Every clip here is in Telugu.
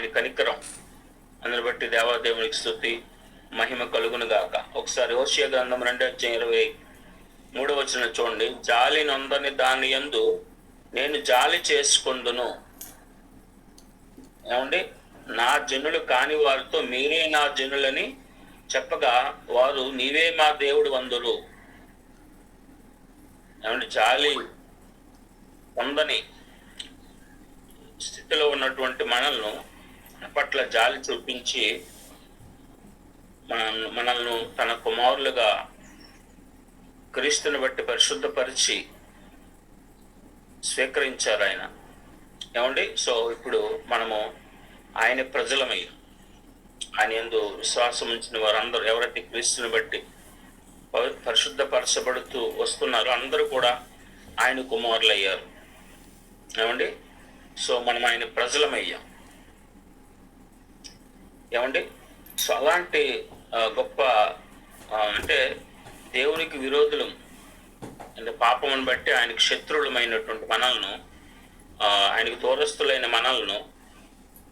ఆయన కనికరం. అందుని బట్టి దేవాదేవునికి స్థుతి మహిమ కలుగును గాక ఒకసారి హోషియ గ్రంథం రెండు అధ్యాయం ఇరవై మూడవ వచ్చిన చూడండి. జాలి నొందని దాని యందు నేను జాలి చేసుకుందును. ఏమండి? నా జనులు కాని వారితో మీరే నా జనులని చెప్పగా వారు నీవే మా దేవుడు వందురు. ఏమండి? జాలి పొందని స్థితిలో ఉన్నటువంటి మనల్ని పట్ల జాలి చూపించి మన మనల్ని తన కుమారులుగా క్రీస్తుని బట్టి పరిశుద్ధపరిచి స్వీకరించారు ఆయన. ఏమండి? సో ఇప్పుడు మనము ఆయన ప్రజలమై ఆయన ఎందు విశ్వాసం ఉంచిన వారందరూ ఎవరైతే క్రీస్తుని బట్టి పరిశుద్ధపరచబడుతూ వస్తున్నారో అందరూ కూడా ఆయన కుమారులు అయ్యారు ఏమండి? సో మనం ఆయన ప్రజలమయ్యాం. ఏమండి? సో అలాంటి గొప్ప అంటే దేవునికి విరోధులు అంటే పాపమును బట్టి ఆయనకు శత్రువులమైనటువంటి మనల్ని ఆయనకు దూరస్తులైన మనల్ని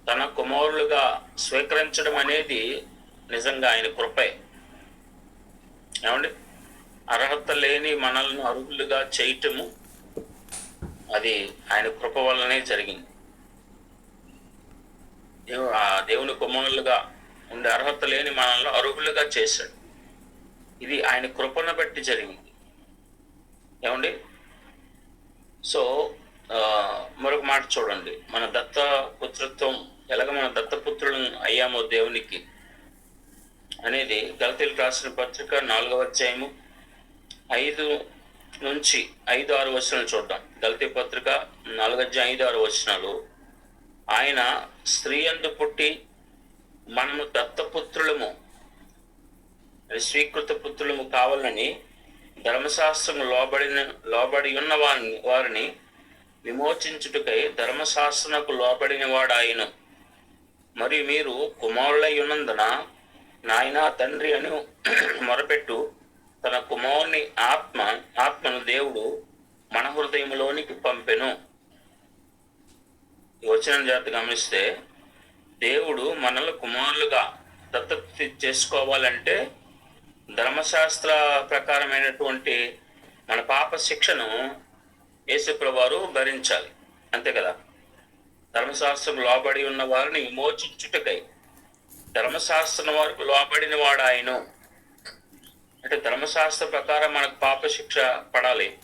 తన కుమారులుగా స్వీకరించడం అనేది నిజంగా ఆయన కృపే. ఏమండి? అర్హత లేని మనల్ని అర్హులుగా చేయటము అది ఆయన కృప వల్లనే జరిగింది. దేవుని కుమారులుగా ఉండే అర్హత లేని మనల్ని అర్హులుగా చేశాడు. ఇది ఆయన కృపను బట్టి జరిగింది. ఏమండి? సో మరొక మాట చూడండి. మన దత్త పుత్రత్వం ఎలాగ మన దత్తపుత్రులు అయ్యామో దేవునికి అనేది గలతీలకు రాసిన పత్రిక నాలుగవ అధ్యాయము ఐదు నుంచి ఐదు ఆరు వచనాలు చూద్దాం. గలతీ పత్రిక నాలుగు అధ్యాయం ఐదు ఆరు వచనాలు. ఆయన స్త్రీ అందు పుట్టి మనము దత్తపుత్రులము స్వీకృత పుత్రులము కావాలని ధర్మశాస్త్రం లోబడిన లోబడి ఉన్న వారిని వారిని విమోచించుటకై ధర్మశాస్త్రకు లోబడిన వాడాయను. మరియు మీరు కుమారులై ఉన్నందున నాయనా తండ్రి అని మొరపెట్టు తన కుమారుని ఆత్మ ఆత్మను దేవుడు మన హృదయంలోనికి పంపెను. వచనం జాతి గమనిస్తే దేవుడు మనల్ని కుమారులుగా దత్తత చేసుకోవాలంటే ధర్మశాస్త్ర ప్రకారమైనటువంటి మన పాప శిక్షను యేసుప్రభువారు భరించాలి. అంతే కదా? ధర్మశాస్త్రం లోబడి ఉన్న వారిని విమోచించుటకై. ధర్మశాస్త్రం వారికి లోబడిన వాడు ఆయన. అంటే ధర్మశాస్త్ర ప్రకారం మనకు పాపశిక్ష పడాలి.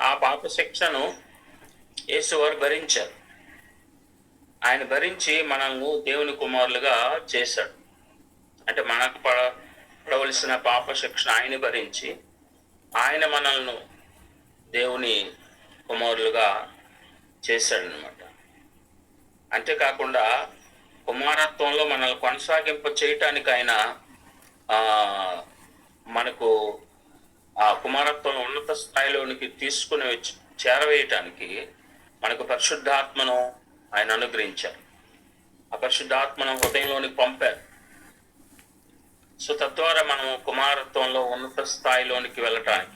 ఆ పాప శిక్షను యేసు వారు భరించారు. ఆయన భరించి మనల్ని దేవుని కుమారులుగా చేశాడు. అంటే మనకు పడ పడవలసిన పాప శిక్షణ ఆయన భరించి ఆయన మనల్ని దేవుని కుమారులుగా చేశాడనమాట అంతేకాకుండా కుమారత్వంలో మనల్ని కొనసాగింప చేయటానికి ఆయన మనకు ఆ కుమారత్వం ఉన్నత స్థాయిలోనికి తీసుకుని వచ్చి చేరవేయటానికి మనకు పరిశుద్ధాత్మను ఆయన అనుగ్రహించారు. ఆ పరిశుద్ధాత్మను హృదయంలోనికి పంపారు. సో తద్వారా మనం కుమారత్వంలో ఉన్నత స్థాయిలోనికి వెళ్ళటానికి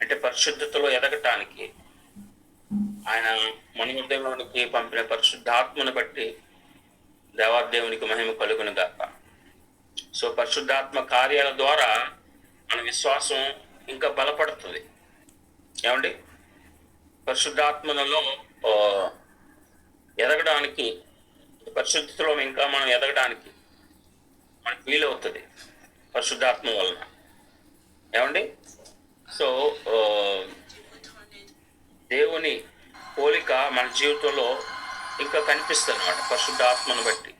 అంటే పరిశుద్ధతలో ఎదగటానికి ఆయన మన హృదయంలోనికి పంపిన పరిశుద్ధాత్మను బట్టి దేవాదేవునికి మహిమ కలుగును గాక సో పరిశుద్ధాత్మ కార్యాల ద్వారా మన విశ్వాసం ఇంకా బలపడుతుంది. ఏమండి? పరిశుద్ధాత్మలలో ఎదగడానికి పరిశుద్ధిలో ఇంకా మనం ఎదగడానికి మనకు వీలవుతుంది పరిశుద్ధాత్మ వలన. ఏమండి? సో దేవుని పోలిక మన జీవితంలో ఇంకా కనిపిస్తుంది అనమాట పరిశుద్ధాత్మను బట్టి.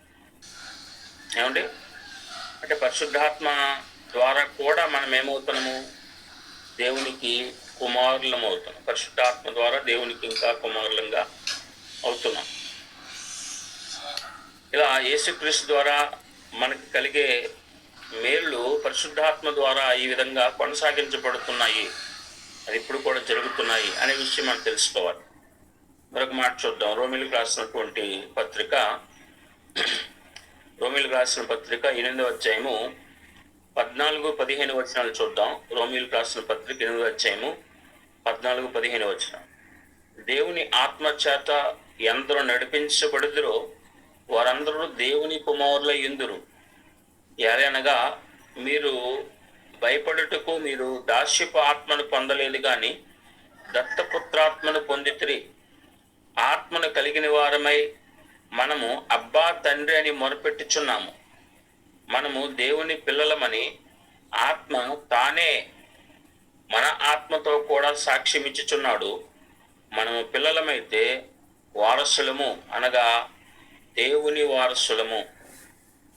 ఏమండి? అంటే పరిశుద్ధాత్మ ద్వారా కూడా మనం ఏమవుతున్నాము? దేవునికి కుమారులం అవుతున్నాం పరిశుద్ధాత్మ ద్వారా దేవునికి ఇంకా కుమారులంగా అవుతున్నాం. ఇలా యేసుక్రీస్తు ద్వారా మనకు కలిగే మేళ్ళు పరిశుద్ధాత్మ ద్వారా ఈ విధంగా కొనసాగించబడుతున్నాయి. అది ఇప్పుడు కూడా జరుగుతున్నాయి అనే విషయం మనం తెలుసుకోవాలి. మరొక మాట చూద్దాం. రోమిలకు రాసినటువంటి పత్రిక. రోమిలకు రాసిన పత్రిక ఎనిమిదవ అధ్యాయము పద్నాలుగు పదిహేను వచనాలు చూద్దాం. రోమిలకు రాసిన పత్రిక ఎనిమిదవ అధ్యాయము పద్నాలుగు పదిహేను వచనం దేవుని ఆత్మ చేత ఎందరూ నడిపించబడుదురో వారందరూ దేవుని కుమారుల ఎందురు? ఎలానగా మీరు భయపడుటకు మీరు దాస్యపు ఆత్మను పొందలేదు గాని దత్తపుత్రాత్మను పొందితిరి. ఆత్మను కలిగిన వారమై మనము అబ్బా తండ్రి అని మొరపెట్టుచున్నాము. మనము దేవుని పిల్లలమని ఆత్మ తానే మన ఆత్మతో కూడా సాక్ష్యం ఇచ్చుచున్నాడు మనము పిల్లలమైతే వారసులము అనగా దేవుని వారసులము.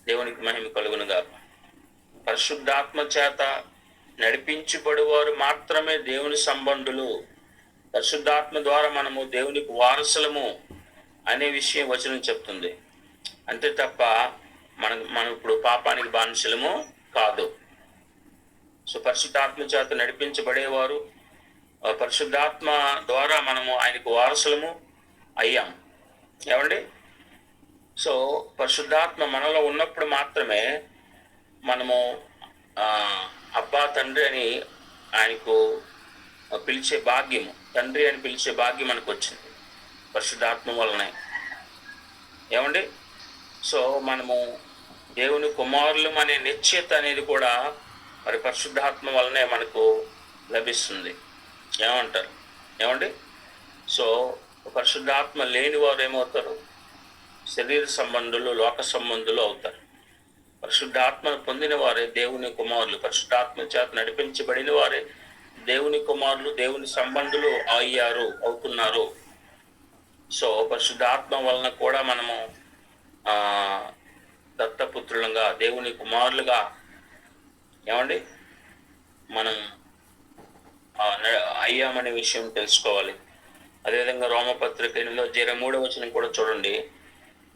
దేవునికి మహిమ కలుగునుగా పరిశుద్ధాత్మ చేత నడిపించబడువారు మాత్రమే దేవుని సంబంధులు. పరిశుద్ధాత్మ ద్వారా మనము దేవునికి వారసులము అనే విషయం వచనం చెప్తుంది. అంతే తప్ప మన మనం ఇప్పుడు పాపానికి బానిసలము కాదు. సో పరిశుద్ధాత్మ చేత నడిపించబడేవారు పరిశుద్ధాత్మ ద్వారా మనము ఆయనకు వారసులము అయ్యాం. ఏమండి? సో పరిశుద్ధాత్మ మనలో ఉన్నప్పుడు మాత్రమే మనము అబ్బా తండ్రి అని ఆయనకు పిలిచే భాగ్యము తండ్రి అని పిలిచే భాగ్యం మనకు వచ్చింది పరిశుద్ధాత్మ వలనే. ఏమండి? సో మనము దేవుని కుమారులు అనే నిశ్చయత అనేది కూడా మరి పరిశుద్ధాత్మ వలనే మనకు లభిస్తుంది. ఏమంటారు? ఏమండి? సో పరిశుద్ధాత్మ లేని వారు ఏమవుతారు శరీర సంబంధులు లోక సంబంధులు అవుతారు. పరిశుద్ధాత్మను పొందిన వారే దేవుని కుమారులు. పరిశుద్ధాత్మ చేత నడిపించబడిన వారే దేవుని కుమారులు దేవుని సంబంధులు అయ్యారు అవుతున్నారు. సో పరిశుద్ధాత్మ వలన కూడా మనము ఆ దత్తపుత్రులుగా దేవుని కుమారులుగా ఏమండి? మనం అయ్యామనే విషయం తెలుసుకోవాలి. అదేవిధంగా రోమపత్రిక జర జీర మూడవ వచనం కూడా చూడండి.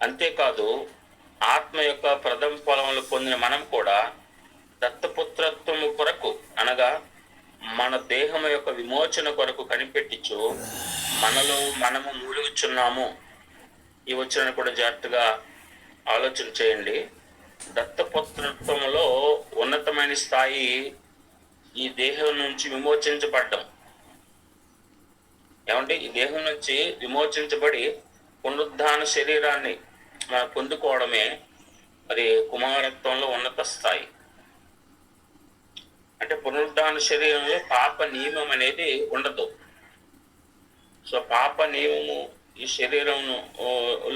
అంతేకాదు ఆత్మ యొక్క ప్రథమ ఫలములు పొందిన మనం కూడా దత్తపుత్రత్వము కొరకు అనగా మన దేహం యొక్క విమోచన కొరకు కనిపెట్టించు మనలో మనము మూలుగుచున్నాము. ఈ వచ్చిన కూడా జాగ్రత్తగా ఆలోచన చేయండి. దత్తపుత్రత్వములో ఉన్నతమైన స్థాయి ఈ దేహం నుంచి విమోచించబడ్డం. ఏమంటే ఈ దేహం నుంచి విమోచించబడి పునరుద్ధాన శరీరాన్ని మనం పొందుకోవడమే మరి కుమారత్వంలో ఉన్నత స్థాయి. అంటే పునరుద్ధాన శరీరంలో పాప నియమం అనేది ఉండదు. సో పాప నియమము ఈ శరీరం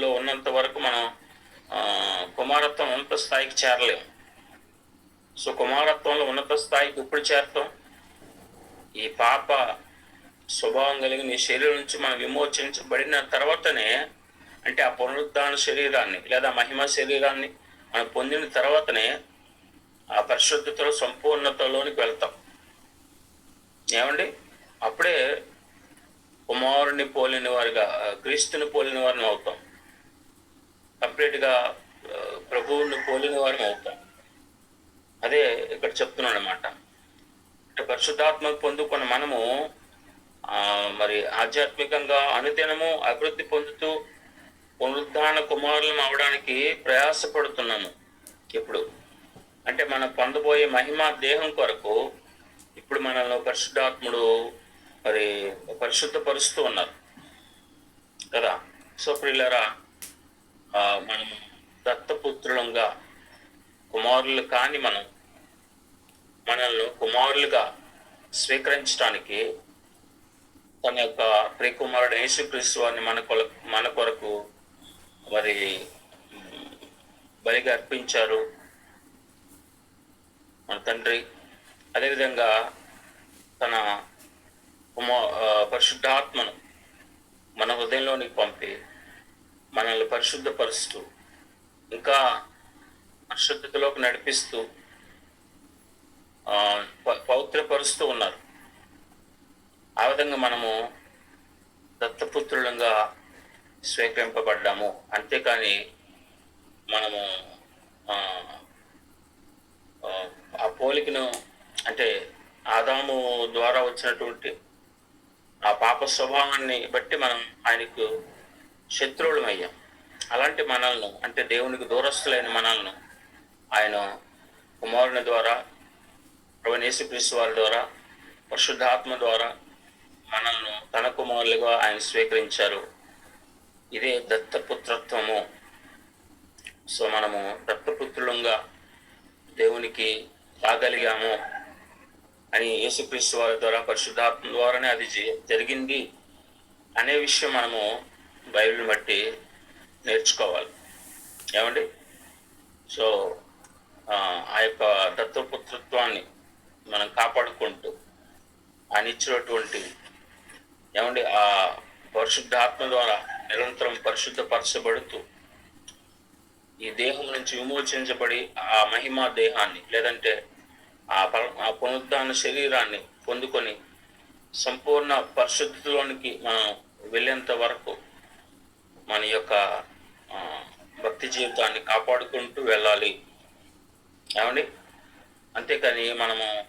లో ఉన్నంత వరకు మనం ఆ, కుమారత్వం ఉన్నత స్థాయికి చేరలేము సో కుమారత్వంలో ఉన్నత స్థాయికి ఇప్పుడు చేరతాం? ఈ పాప స్వభావం కలిగిన ఈ శరీరం నుంచి మనం విమోచించబడిన తర్వాతనే అంటే ఆ పునరుద్ధాన శరీరాన్ని లేదా మహిమ శరీరాన్ని మనం పొందిన తర్వాతనే ఆ పరిశుద్ధతలో సంపూర్ణతలోనికి వెళ్తాం. ఏమండి? అప్పుడే కుమారుని పోలిన వారిగా క్రీస్తుని పోలిన వారిని అవుతాం. కంప్లీట్గా ప్రభువుని పోలిన వారిని అవుతాం. అదే ఇక్కడ చెప్తున్నాను అనమాట అంటే పరిశుద్ధాత్మ పొందుకున్న మనము మరి ఆధ్యాత్మికంగా అనుదినము అభివృద్ధి పొందుతూ పునరుద్ధాన కుమారులం అవడానికి ప్రయాసపడుతున్నాము ఇప్పుడు అంటే మనం పొందబోయే మహిమ దేహం కొరకు ఇప్పుడు మనల్ని పరిశుద్ధాత్ముడు మరి పరిశుద్ధపరుస్తూ ఉన్నారు. కదా? సో ప్రియులరా ఆ, మనం దత్తపుత్రులంగా కుమారులు కాని మనం మనల్ని కుమారులుగా స్వీకరించడానికి తన యొక్క ప్రియకుమారుడు యేసుక్రీస్తు వారిని మన కొల మన కొరకు మరి బలిగా అర్పించారు మన తండ్రి. అదేవిధంగా తన కుమా పరిశుద్ధాత్మను మన హృదయంలోనికి పంపి మనల్ని పరిశుద్ధపరుస్తూ ఇంకా పరిశుద్ధతలోకి నడిపిస్తూ పవిత్రపరుస్తూ ఉన్నారు. ఆ విధంగా మనము దత్తపుత్రులంగా స్వీకరింపబడ్డాము. అంతేకాని మనము ఆ, పోలికను అంటే ఆదాము ద్వారా వచ్చినటువంటి ఆ పాప స్వభావాన్ని బట్టి మనం ఆయనకు శత్రువులం అయ్యాం. అలాంటి మనల్ని అంటే దేవునికి దూరస్తులైన మనల్ని ఆయన కుమారుని ద్వారా ప్రభు వారి ద్వారా పరిశుద్ధాత్మ ద్వారా మనల్ని తన కుమారులుగా ఆయన స్వీకరించారు. ఇదే దత్తపుత్రత్వము. సో మనము దత్తపుత్రులంగా దేవునికి రాగలిగాము అని యేసుక్రీస్తు వారి ద్వారా పరిశుద్ధాత్మ ద్వారానే అది జరిగింది అనే విషయం మనము బైబిల్ని బట్టి నేర్చుకోవాలి. ఏమండి? సో ఆ ఆ యొక్క దత్తపుత్రత్వాన్ని మనం కాపాడుకుంటూ ఆయన ఇచ్చినటువంటి ఏమండి? ఆ పరిశుద్ధాత్మ ద్వారా నిరంతరం పరిశుద్ధపరచబడుతూ ఈ దేహం నుంచి విమోచించబడి ఆ మహిమా దేహాన్ని లేదంటే ఆ పర- ఆ పునరుద్ధాన శరీరాన్ని పొందుకొని సంపూర్ణ పరిశుద్ధిలోనికి మనం వెళ్ళేంత వరకు మన యొక్క భక్తి జీవితాన్ని కాపాడుకుంటూ వెళ్ళాలి. ఏమండి? అంతేకాని మనము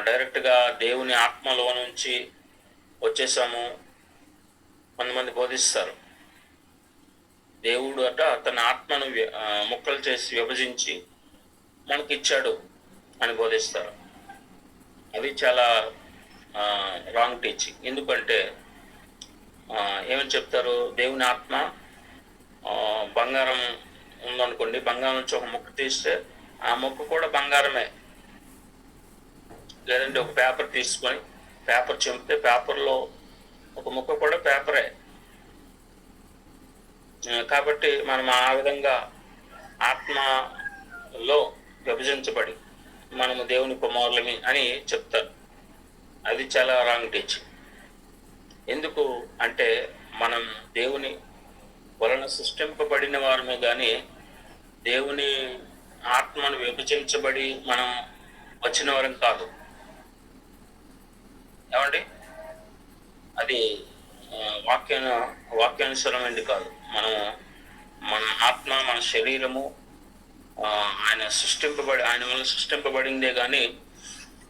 డైరెక్ట్గా దేవుని ఆత్మలో నుంచి వచ్చేసాము. కొంతమంది బోధిస్తారు. దేవుడు అట తన ఆత్మను ముక్కలు చేసి విభజించి మనకి ఇచ్చాడు అని బోధిస్తారు. అది చాలా రాంగ్ టీచింగ్ ఎందుకంటే ఏమని చెప్తారు? దేవుని ఆత్మ ఆ, బంగారం ఉందనుకోండి బంగారం నుంచి ఒక ముక్క తీస్తే ఆ ముక్క కూడా బంగారమే. లేదంటే ఒక పేపర్ తీసుకొని పేపర్ చింపితే పేపర్లో ఒక ముక్క కూడా పేపరే. కాబట్టి మనం ఆ విధంగా ఆత్మలో విభజించబడి మనము దేవుని కుమారులమి అని చెప్తారు. అది చాలా రాంగ్ టీచింగ్ ఎందుకు అంటే మనం దేవుని వలన సృష్టింపబడిన వారమే కానీ దేవుని ఆత్మను విభజించబడి మనం వచ్చిన వారం కాదు. ఏమండి? అది వాక్యాన వాక్యానుసరమైనది కాదు. మనం మన ఆత్మ మన శరీరము ఆయన సృష్టింపబడి ఆయన వల్ల సృష్టింపబడిందే కానీ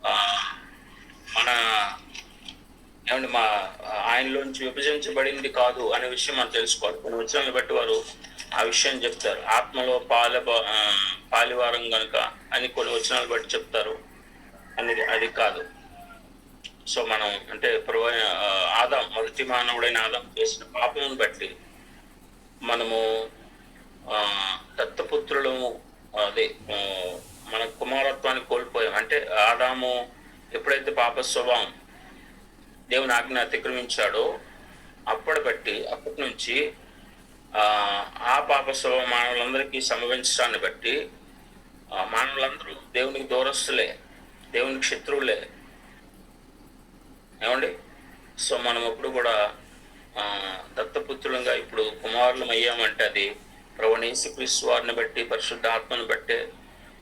ఆ, మన ఏమంటే మా ఆయనలోంచి విభజించబడింది కాదు అనే విషయం మనం తెలుసుకోవాలి. కొన్ని వచనాలను బట్టి వారు ఆ విషయం చెప్తారు. ఆత్మలో పాల పాలివారం గనుక అని కొన్ని వచనాలు బట్టి చెప్తారు. అనేది అది కాదు. సో మనం అంటే ప్రభు ఆదాం మొదటి మానవుడైన ఆదాం చేసిన పాపమును బట్టి మనము ఆ, దత్తపుత్రులము అదే మన కుమారత్వాన్ని కోల్పోయాం. అంటే ఆదాము ఎప్పుడైతే పాప స్వభావం దేవుని ఆజ్ఞ అతిక్రమించాడో అప్పటి బట్టి అప్పటి నుంచి ఆ, పాప స్వభావం మానవులందరికీ సంభవించడాన్ని బట్టి మానవులందరూ దేవునికి దూరస్తులే దేవునికి శత్రువులే ఏమండి? సో మనం ఎప్పుడు కూడా దత్తపుత్రులంగా ఇప్పుడు కుమారులం అయ్యామంటే అది ప్రవణేశక్రీస్తు వారిని బట్టి పరిశుద్ధ ఆత్మను బట్టే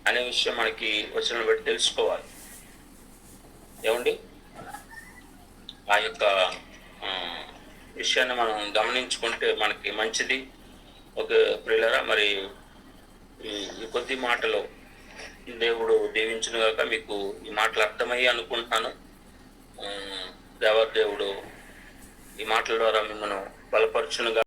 అనే విషయం మనకి వచ్చిన బట్టి తెలుసుకోవాలి. ఏమండి? ఆ యొక్క విషయాన్ని మనం గమనించుకుంటే మనకి మంచిది. ఒక ప్రియులరా మరి ఈ కొద్ది మాటలు దేవుడు దీవించునుగాక మీకు ఈ మాటలు అర్థమయ్యి అనుకుంటున్నాను. దేవదేవుడు ఈ మాటల ద్వారా మిమ్మల్ని బలపరచునుగా.